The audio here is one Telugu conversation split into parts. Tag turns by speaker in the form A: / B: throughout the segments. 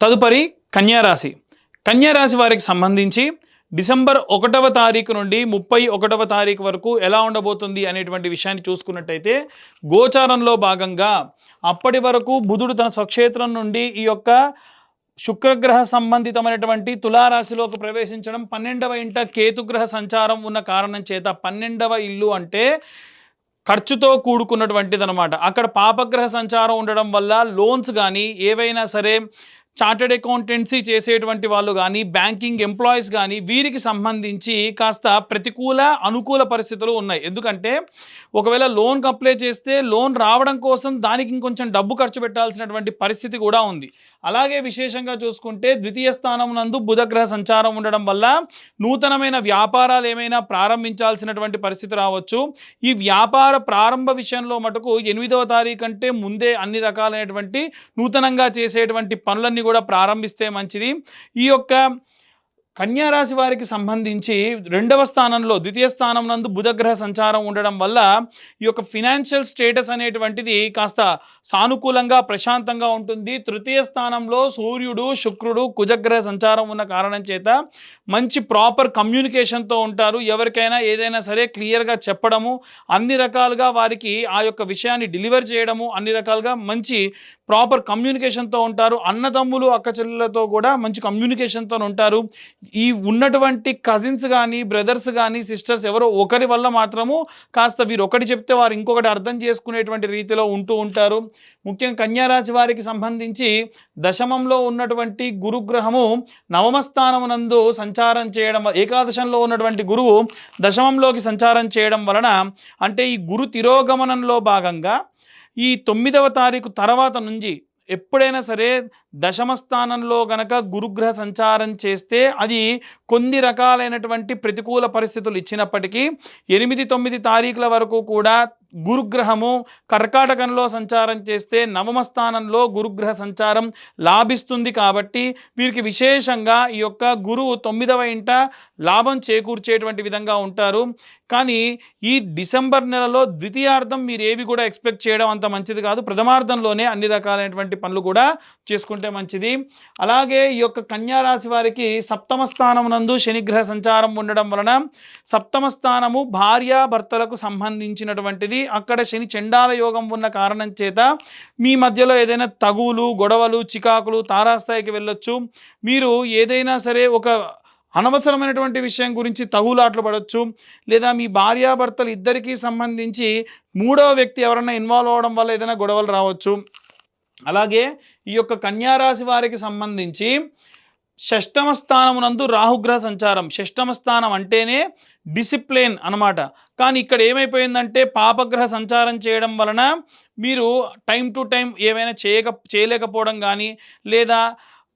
A: తదుపరి కన్యారాశి. కన్యారాశి వారికి సంబంధించి డిసెంబర్ ఒకటవ తారీఖు నుండి ముప్పై ఒకటవ తారీఖు వరకు ఎలా ఉండబోతుంది అనేటువంటి విషయాన్ని చూసుకున్నట్టయితే గోచారంలో భాగంగా అప్పటి వరకు బుధుడు తన స్వక్షేత్రం నుండి ఈ యొక్క శుక్రగ్రహ సంబంధితమైనటువంటి తులారాశిలోకి ప్రవేశించడం పన్నెండవ ఇంట కేతుగ్రహ సంచారం ఉన్న కారణం చేత పన్నెండవ ఇల్లు అంటే ఖర్చుతో కూడుకున్నటువంటిది అనమాట అక్కడ పాపగ్రహ సంచారం ఉండడం వల్ల లోన్స్ కానీ ఏవైనా సరే చార్టెడ్ అకౌంటెన్సీ చేసేటువంటి వాళ్ళు కానీ బ్యాంకింగ్ ఎంప్లాయీస్ కానీ వీరికి సంబంధించి కాస్త ప్రతికూల అనుకూల పరిస్థితులు ఉన్నాయి. ఎందుకంటే ఒకవేళ లోన్కి అప్లై చేస్తే లోన్ రావడం కోసం దానికి ఇంకొంచెం డబ్బు ఖర్చు పెట్టాల్సినటువంటి పరిస్థితి కూడా ఉంది. అలాగే విశేషంగా చూసుకుంటే ద్వితీయ స్థానం నందు బుధగ్రహ సంచారం ఉండడం వల్ల నూతనమైన వ్యాపారాలు ఏమైనా ప్రారంభించాల్సినటువంటి పరిస్థితి రావచ్చు. ఈ వ్యాపార ప్రారంభ విషయంలో మటుకు ఎనిమిదవ తారీఖు అంటే ముందే అన్ని రకాలైనటువంటి నూతనంగా చేసేటువంటి పనులన్నీ కూడా ప్రారంభిస్తే మంచిది. ఈ యొక్క కన్యారాశి వారికి సంబంధించి రెండవ స్థానంలో ద్వితీయ స్థానం నందు బుధగ్రహ సంచారం ఉండడం వల్ల ఈ యొక్క ఫినాన్షియల్ స్టేటస్ అనేటువంటిది కాస్త సానుకూలంగా ప్రశాంతంగా ఉంటుంది. తృతీయ స్థానంలో సూర్యుడు శుక్రుడు కుజగ్రహ సంచారం ఉన్న కారణం చేత మంచి ప్రాపర్ కమ్యూనికేషన్తో ఉంటారు. ఎవరికైనా ఏదైనా సరే క్లియర్గా చెప్పడము అన్ని రకాలుగా వారికి ఆ యొక్క విషయాన్ని డెలివర్ చేయడము అన్ని రకాలుగా మంచి ప్రాపర్ కమ్యూనికేషన్తో ఉంటారు. అన్నదమ్ములు అక్క చెల్లెలతో కూడా మంచి కమ్యూనికేషన్తో ఉంటారు. ఈ ఉన్నటువంటి కజిన్స్ కానీ బ్రదర్స్ కానీ సిస్టర్స్ ఎవరో ఒకరి వల్ల మాత్రము కాస్త వీరు ఒకటి చెప్తే వారు ఇంకొకటి అర్థం చేసుకునేటువంటి రీతిలో ఉంటూ ఉంటారు. ముఖ్యంగా కన్యారాశి వారికి సంబంధించి దశమంలో ఉన్నటువంటి గురుగ్రహము నవమస్థానమునందు సంచారం చేయడం ఏకాదశంలో ఉన్నటువంటి గురువు దశమంలోకి సంచారం చేయడం వలన అంటే ఈ గురు తిరోగమనంలో భాగంగా ఈ తొమ్మిదవ తారీఖు తర్వాత నుంచి ఎప్పుడైనా సరే దశమ స్థానంలో గనక గురుగ్రహ సంచారం చేస్తే అది కొన్ని రకాలైనటువంటి ప్రతికూల పరిస్థితులు ఇచ్చినప్పటికీ ఎనిమిది తొమ్మిది తారీఖుల వరకు కూడా గురుగ్రహము కర్కాటకంలో సంచారం చేస్తే నవమ స్థానంలో గురుగ్రహ సంచారం లాభిస్తుంది కాబట్టి వీరికి విశేషంగా ఈ యొక్క గురువు తొమ్మిదవ ఇంట లాభం చేకూర్చేటువంటి విధంగా ఉంటారు. కానీ ఈ డిసెంబర్ నెలలో ద్వితీయార్థం మీరు ఏవి కూడా ఎక్స్పెక్ట్ చేయడం అంత మంచిది కాదు. ప్రథమార్థంలోనే అన్ని రకాలైనటువంటి పనులు కూడా చేసుకుంటే మంచిది. అలాగే ఈ యొక్క కన్యారాశి వారికి సప్తమ స్థానం నందు శనిగ్రహ సంచారం ఉండడం వలన సప్తమ స్థానము భార్యాభర్తలకు సంబంధించినటువంటిది. అక్కడ శని చండాల యోగం ఉన్న కారణం చేత మీ మధ్యలో ఏదైనా తగువులు గొడవలు చికాకులు తారాస్థాయికి వెళ్ళొచ్చు. మీరు ఏదైనా సరే ఒక అనవసరమైనటువంటి విషయం గురించి తగులాట్లు పడవచ్చు లేదా మీ భార్యాభర్తలు ఇద్దరికీ సంబంధించి మూడవ వ్యక్తి ఎవరైనా ఇన్వాల్వ్ అవ్వడం వల్ల ఏదైనా గొడవలు రావచ్చు. అలాగే ఈ యొక్క కన్యారాశి వారికి సంబంధించి షష్టమ స్థానమునందు రాహుగ్రహ సంచారం. షష్టమ స్థానం అంటేనే డిసిప్లిన్ అన్నమాట. కానీ ఇక్కడ ఏమైపోయిందంటే పాపగ్రహ సంచారం చేయడం వలన మీరు టైం టు టైం ఏమైనా చేయక చేయలేకపోవడం కానీ లేదా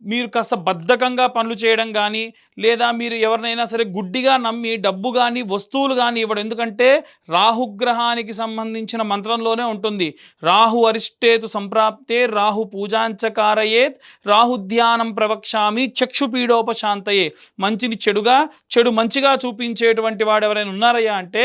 A: మీరు కాస్త బద్ధకంగా పనులు చేయడం కానీ లేదా మీరు ఎవరినైనా సరే గుడ్డిగా నమ్మి డబ్బు కానీ వస్తువులు కానీ ఇవ్వడం. ఎందుకంటే రాహుగ్రహానికి సంబంధించిన మంత్రంలోనే ఉంటుంది. రాహు అరిష్టేతు సంప్రాప్తే రాహు పూజాంచకారయేత్ రాహుధ్యానం ప్రవక్షామి చక్షుపీడోపశాంతయే. మంచిని చెడుగా చెడు మంచిగా చూపించేటువంటి వాడు ఎవరైనా ఉన్నారయ్యా అంటే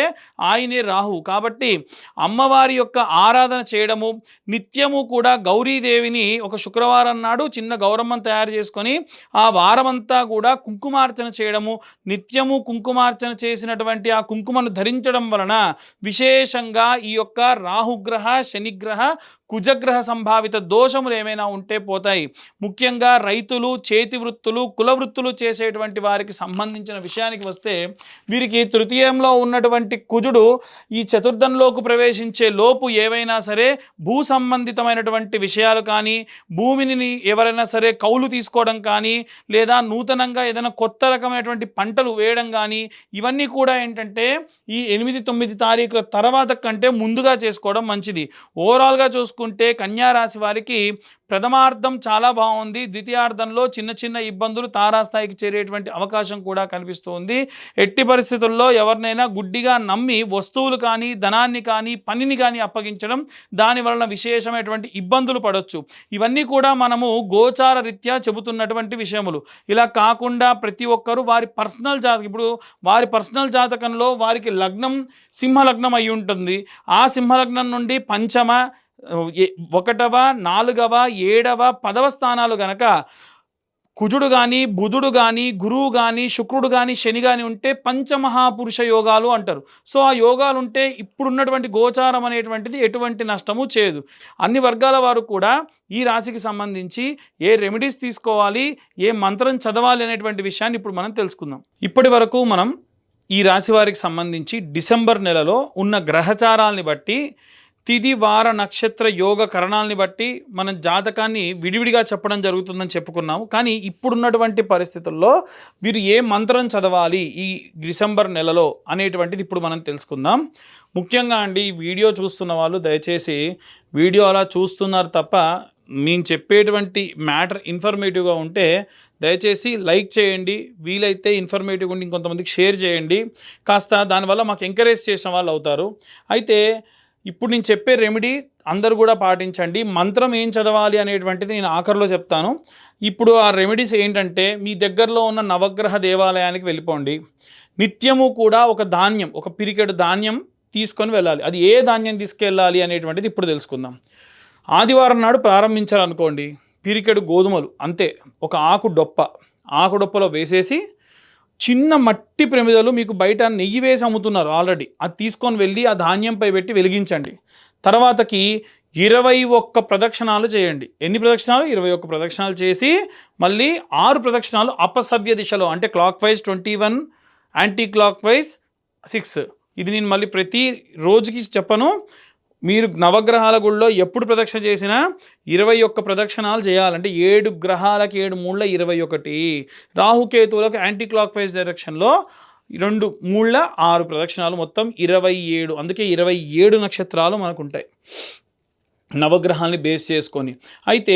A: ఆయనే రాహు. కాబట్టి అమ్మవారి యొక్క ఆరాధన చేయడము నిత్యము కూడా గౌరీదేవిని ఒక శుక్రవారం నాడు చిన్న గౌరమ్మను తయారు చేసుకొని ఆ వారమంతా కూడా కుంకుమ కుంకుమార్చన చేయడము నిత్యము కుంకుమార్చన చేసినటువంటి ఆ కుంకుమను ధరించడం వలన విశేషంగా ఈ యొక్క రాహుగ్రహ శనిగ్రహ కుజగ్రహ సంభావిత దోషములు ఏమైనా ఉంటే పోతాయి. ముఖ్యంగా రైతులు చేతి వృత్తులు కుల వృత్తులు చేసేటువంటి వారికి సంబంధించిన విషయానికి వస్తే వీరికి తృతీయంలో ఉన్నటువంటి కుజుడు ఈ చతుర్థంలోకి ప్రవేశించే లోపు ఏవైనా సరే భూ సంబంధితమైనటువంటి విషయాలు కానీ భూమిని ఎవరైనా సరే కౌలు తీసుకోవడం కానీ లేదా నూతనంగా ఏదైనా కొత్త రకమైనటువంటి పంటలు వేయడం కానీ ఇవన్నీ కూడా ఏంటంటే ఈ ఎనిమిది తొమ్మిది తారీఖుల తర్వాత కంటే ముందుగా చేసుకోవడం మంచిది. ఓవరాల్గా చూసుకుంటే కన్యా కన్యారాశి వారికి ప్రథమార్థం చాలా బాగుంది. ద్వితీయార్థంలో చిన్న చిన్న ఇబ్బందులు తారాస్థాయికి చేరేటువంటి అవకాశం కూడా కనిపిస్తుంది. ఎట్టి పరిస్థితుల్లో ఎవరినైనా గుడ్డిగా నమ్మి వస్తువులు కానీ ధనాన్ని కానీ పనిని కానీ అప్పగించడం దాని వలన విశేషమైనటువంటి ఇబ్బందులు పడవచ్చు ఇవన్నీ కూడా మనము గోచార రీత్యా చెబుతున్నటువంటి విషయములు. ఇలా కాకుండా ప్రతి ఒక్కరూ వారి పర్సనల్ జాతకం ఇప్పుడు వారి పర్సనల్ జాతకంలో వారికి లగ్నం సింహలగ్నం అయి ఉంటుంది ఆ సింహలగ్నం నుండి పంచమ ఒకటవ నాలుగవ ఏడవ పదవ స్థానాలు గనక కుజుడు కానీ బుధుడు కానీ గురువు కానీ శుక్రుడు కానీ శని కానీ ఉంటే పంచమహాపురుష యోగాలు అంటారు. సో ఆ యోగాలు ఉంటే ఇప్పుడున్నటువంటి గోచారం అనేటువంటిది ఎటువంటి నష్టము చేయదు. అన్ని వర్గాల వారు కూడా ఈ రాశికి సంబంధించి ఏ రెమెడీస్ తీసుకోవాలి ఏ మంత్రం చదవాలి అనేటువంటి విషయాన్ని ఇప్పుడు మనం తెలుసుకుందాం. ఇప్పటి వరకు మనం ఈ రాశి వారికి సంబంధించి డిసెంబర్ నెలలో ఉన్న గ్రహచారాల్ని బట్టి తిది వార నక్షత్ర యోగ కరణాలని బట్టి మనం జాతకాన్ని విడివిడిగా చెప్పడం జరుగుతుందని చెప్పుకున్నాము. కానీ ఇప్పుడున్నటువంటి పరిస్థితుల్లో వీరు ఏ మంత్రం చదవాలి ఈ డిసెంబర్ నెలలో అనేటువంటిది ఇప్పుడు మనం తెలుసుకుందాం. ముఖ్యంగా అండి వీడియో చూస్తున్న వాళ్ళు దయచేసి వీడియో అలా చూస్తున్నారు తప్ప మేము చెప్పేటువంటి మ్యాటర్ ఇన్ఫర్మేటివ్గా ఉంటే దయచేసి లైక్ చేయండి వీలైతే ఇన్ఫర్మేటివ్ ఉండి ఇంకొంతమందికి షేర్ చేయండి. కాస్త దానివల్ల మాకు ఎంకరేజ్ చేసిన వాళ్ళు అవుతారు. అయితే ఇప్పుడు నేను చెప్పే రెమెడీ అందరు కూడా పాటించండి. మంత్రం ఏం చదవాలి అనేటువంటిది నేను ఆఖరిలో చెప్తాను. ఇప్పుడు ఆ రెమెడీస్ ఏంటంటే మీ దగ్గరలో ఉన్న నవగ్రహ దేవాలయానికి వెళ్ళిపోండి. నిత్యము కూడా ఒక ధాన్యం ఒక పిరికెడు ధాన్యం తీసుకొని వెళ్ళాలి. అది ఏ ధాన్యం తీసుకెళ్ళాలి అనేటువంటిది ఇప్పుడు తెలుసుకుందాం. ఆదివారం నాడు ప్రారంభించాలనుకోండి పిరికెడు గోధుమలు అంతే. ఒక ఆకు డొప్ప ఆకు డొప్పలో వేసేసి చిన్న మట్టి ప్రమిదలు మీకు బయట నెయ్యి వేసి అమ్ముతున్నారు ఆల్రెడీ. అది తీసుకొని వెళ్ళి ఆ ధాన్యంపై పెట్టి వెలిగించండి. తర్వాతకి ఇరవై ఒక్క ప్రదక్షిణాలు చేయండి. ఎన్ని ప్రదక్షిణాలు? ఇరవై ఒక్క ప్రదక్షిణాలు చేసి మళ్ళీ ఆరు ప్రదక్షిణాలు అపసవ్య దిశలో అంటే clockwise twenty one anti clockwise six ఇది నేను మళ్ళీ ప్రతి రోజుకి చెప్పను. మీరు నవగ్రహాల గుళ్ళో ఎప్పుడు ప్రదక్షిణ చేసినా ఇరవై ఒక్క ప్రదక్షిణాలు చేయాలంటే ఏడు గ్రహాలకి ఏడు మూళ్ళ ఇరవై ఒకటి. రాహుకేతువులకు యాంటీ క్లాక్ వైజ్ డైరెక్షన్లో రెండు మూళ్ళ ఆరు ప్రదక్షిణాలు మొత్తం ఇరవై ఏడు. అందుకే ఇరవై ఏడు నక్షత్రాలు మనకు ఉంటాయి నవగ్రహాల్ని బేస్ చేసుకొని. అయితే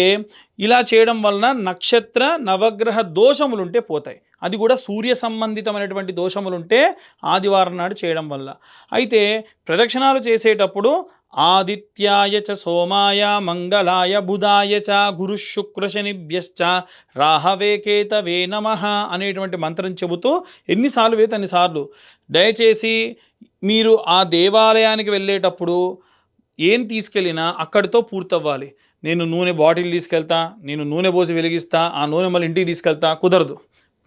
A: ఇలా చేయడం వలన నక్షత్ర నవగ్రహ దోషములుంటే పోతాయి. అది కూడా సూర్య సంబంధితమైనటువంటి దోషములుంటే ఆదివారం నాడు చేయడం వల్ల. అయితే ప్రదక్షిణాలు చేసేటప్పుడు ఆదిత్యాయ చ సోమాయ మంగళాయ బుధాయ చ గురు శుక్ర రాహవే కేతవే నమ అనేటువంటి మంత్రం చెబుతూ ఎన్నిసార్లు వేత అన్నిసార్లు దయచేసి మీరు ఆ దేవాలయానికి వెళ్ళేటప్పుడు ఏం తీసుకెళ్ళినా అక్కడితో పూర్తవ్వాలి. నేను నూనె బాటిల్ తీసుకెళ్తా నేను నూనె పోసి వెలిగిస్తా ఆ నూనె మళ్ళీ ఇంటికి తీసుకెళ్తా కుదరదు.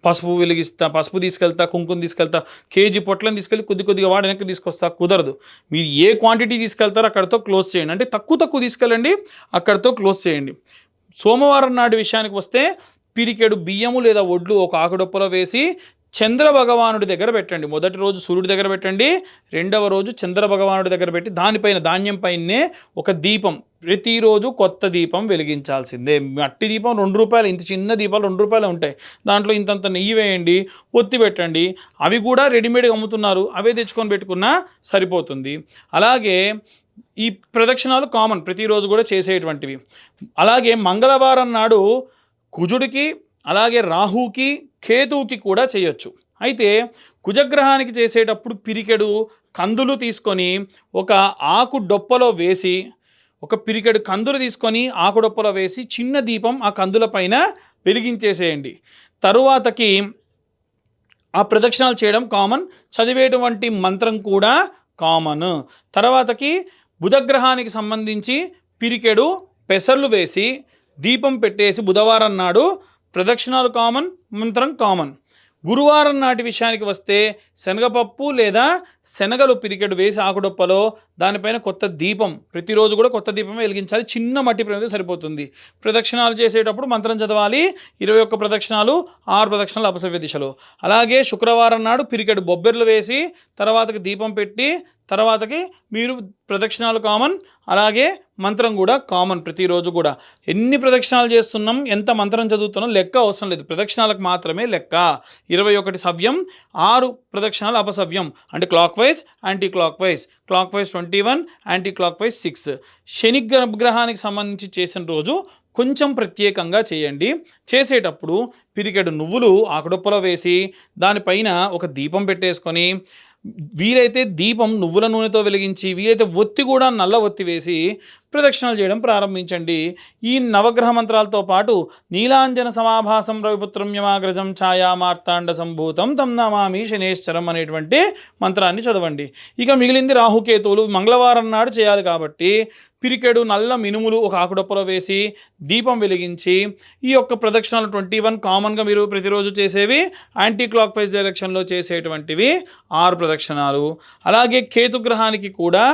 A: పసుపు వెలిగిస్తా పసుపు తీసుకెళ్తా కుంకుమ తీసుకెళ్తా కేజీ పొట్లను తీసుకెళ్ళి కొద్ది కొద్దిగా వాడి వెనక్కి తీసుకొస్తా కుదరదు. మీరు ఏ క్వాంటిటీ తీసుకెళ్తారో అక్కడితో క్లోజ్ చేయండి. అంటే తక్కువ తక్కువ తీసుకెళ్ళండి అక్కడితో క్లోజ్ చేయండి. సోమవారం నాటి విషయానికి వస్తే పిరికెడు బియ్యము లేదా ఒడ్లు ఒక ఆకుడొప్పలో వేసి చంద్ర భగవానుడి దగ్గర పెట్టండి. మొదటి రోజు సూర్యుడి దగ్గర పెట్టండి రెండవ రోజు చంద్ర భగవానుడి దగ్గర పెట్టి దానిపైన ధాన్యం పైనే ఒక దీపం ప్రతిరోజు కొత్త దీపం వెలిగించాల్సిందే. మట్టి దీపం రెండు రూపాయలు ఇంత చిన్న దీపాలు రెండు రూపాయలు ఉంటాయి. దాంట్లో ఇంతంత నెయ్యి వేయండి ఒత్తి పెట్టండి అవి కూడా రెడీమేడ్గా అమ్ముతున్నారు. అవే తెచ్చుకొని పెట్టుకున్నా సరిపోతుంది. అలాగే ఈ ప్రదక్షిణాలు కామన్ ప్రతిరోజు కూడా చేసేటువంటివి. అలాగే మంగళవారం నాడు కుజుడికి అలాగే రాహుకి కేతువుకి కూడా చేయొచ్చు. అయితే కుజగ్రహానికి చేసేటప్పుడు పిరికెడు కందులు తీసుకొని ఒక ఆకు డొప్పలో వేసి ఒక పిరికెడు కందులు తీసుకొని ఆకుడొప్పలో వేసి చిన్న దీపం ఆ కందుల పైన వెలిగించేసేయండి. తరువాతకి ఆ ప్రదక్షిణాలు చేయడం కామన్ చదివేటువంటి మంత్రం కూడా కామన్. తర్వాతకి బుధగ్రహానికి సంబంధించి పిరికెడు పెసర్లు వేసి దీపం పెట్టేసి బుధవారం నాడు ప్రదక్షిణాలు కామన్ మంత్రం కామన్. గురువారం నాటి విషయానికి వస్తే శనగపప్పు లేదా శనగలు పిరికెడు వేసి ఆకుడొప్పలో దానిపైన కొత్త దీపం ప్రతిరోజు కూడా కొత్త దీపం వెలిగించాలి. చిన్న మట్టి ప్రమిద సరిపోతుంది. ప్రదక్షిణాలు చేసేటప్పుడు మంత్రం చదవాలి. ఇరవై ఒక్క ప్రదక్షిణాలు ఆరు ప్రదక్షిణాలు అపసవ్య దిశలో. అలాగే శుక్రవారం నాడు పిరికెడు బొబ్బెర్లు వేసి తర్వాతకి దీపం పెట్టి తర్వాతకి మీరు ప్రదక్షిణాలు కామన్ అలాగే మంత్రం కూడా కామన్ ప్రతిరోజు కూడా. ఎన్ని ప్రదక్షిణాలు చేస్తున్నాం ఎంత మంత్రం చదువుతున్నాం లెక్క అవసరం లేదు. ప్రదక్షిణాలకు మాత్రమే లెక్క. ఇరవై ఒకటి సవ్యం ఆరు ప్రదక్షిణాలు అపసవ్యం. అంటే clockwise anti clockwise clockwise twenty one anti clockwise six శని గ్రహానికి సంబంధించి చేసిన రోజు కొంచెం ప్రత్యేకంగా చేయండి. చేసేటప్పుడు పిరికెడు నువ్వులు ఆకుడొప్పలో వేసి దానిపైన ఒక దీపం పెట్టేసుకొని వీరైతే దీపం నువ్వుల నూనెతో వెలిగించి వీరైతే ఒత్తి కూడా నల్ల ఒత్తి వేసి ప్రదక్షిణలు చేయడం ప్రారంభించండి. ఈ నవగ్రహ మంత్రాలతో పాటు నీలాంజన సమాభాసం రవిపుత్రం యమాగ్రజం ఛాయా మార్తాండ సంభూతం తమ్ నమామి శనేశ్వరం అనేటువంటి మంత్రాన్ని చదవండి. ఇక మిగిలింది రాహుకేతువులు మంగళవారం నాడు చేయాలి కాబట్టి పిరికెడు నల్ల మినుములు ఒక ఆకుడొప్పలో వేసి దీపం వెలిగించి ఈ యొక్క ప్రదక్షిణలు ట్వంటీ వన్ కామన్గా మీరు ప్రతిరోజు చేసేవి యాంటీ క్లాక్ వైజ్ డైరెక్షన్లో చేసేటువంటివి ఆరు ప్రదక్షిణాలు. అలాగే కేతుగ్రహానికి కూడా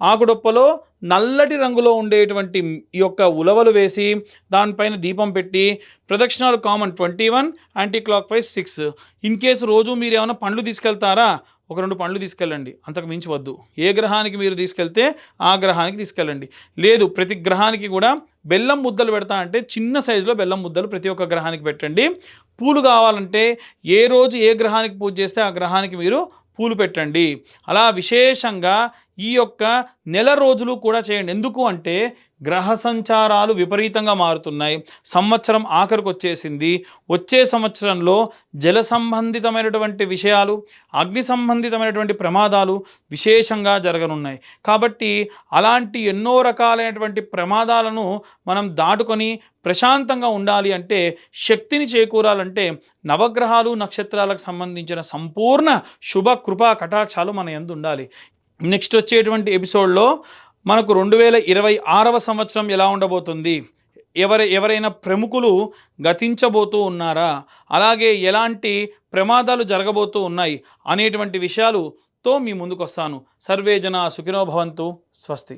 A: ఆకుడొప్పలో నల్లటి రంగులో ఉండేటువంటి ఈ యొక్క ఉలవలు వేసి దానిపైన దీపం పెట్టి ప్రదక్షిణాలు common twenty one anti clockwise six in case రోజు మీరు ఏమైనా పండ్లు తీసుకెళ్తారా? ఒక రెండు పండ్లు తీసుకెళ్ళండి. అంతకు మించి వద్దు. ఏ గ్రహానికి మీరు తీసుకెళ్తే ఆ గ్రహానికి తీసుకెళ్ళండి. లేదు ప్రతి గ్రహానికి కూడా బెల్లం ముద్దలు పెడతా అంటే చిన్న సైజులో బెల్లం ముద్దలు ప్రతి ఒక్క గ్రహానికి పెట్టండి. పూలు కావాలంటే ఏ రోజు ఏ గ్రహానికి పూజ చేస్తే ఆ గ్రహానికి మీరు పూలు పెట్టండి. అలా విశేషంగా ఈ యొక్క నెల రోజులు కూడా చేయండి. ఎందుకు అంటే గ్రహ సంచారాలు విపరీతంగా మారుతున్నాయి. సంవత్సరం ఆఖరికి వచ్చేసింది వచ్చే సంవత్సరంలో జల సంబంధితమైనటువంటి విషయాలు అగ్ని సంబంధితమైనటువంటి ప్రమాదాలు విశేషంగా జరగనున్నాయి. కాబట్టి అలాంటి ఎన్నో రకాలైనటువంటి ప్రమాదాలను మనం దాటుకొని ప్రశాంతంగా ఉండాలి అంటే శక్తిని చేకూరాలంటే నవగ్రహాలు నక్షత్రాలకు సంబంధించిన సంపూర్ణ శుభ కృపా కటాక్షాలు మన ఎందు ఉండాలి నెక్స్ట్ వచ్చేటువంటి ఎపిసోడ్లో మనకు రెండు వేల ఇరవై ఆరవ సంవత్సరం ఎలా ఉండబోతుంది? ఎవరి ఎవరైనా ప్రముఖులు గతించబోతూ ఉన్నారా? అలాగే ఎలాంటి ప్రమాదాలు జరగబోతూ ఉన్నాయి అనేటువంటి విషయాలుతో మీ ముందుకు వస్తాను సర్వే జన సుఖినో భవంతు. స్వస్తి.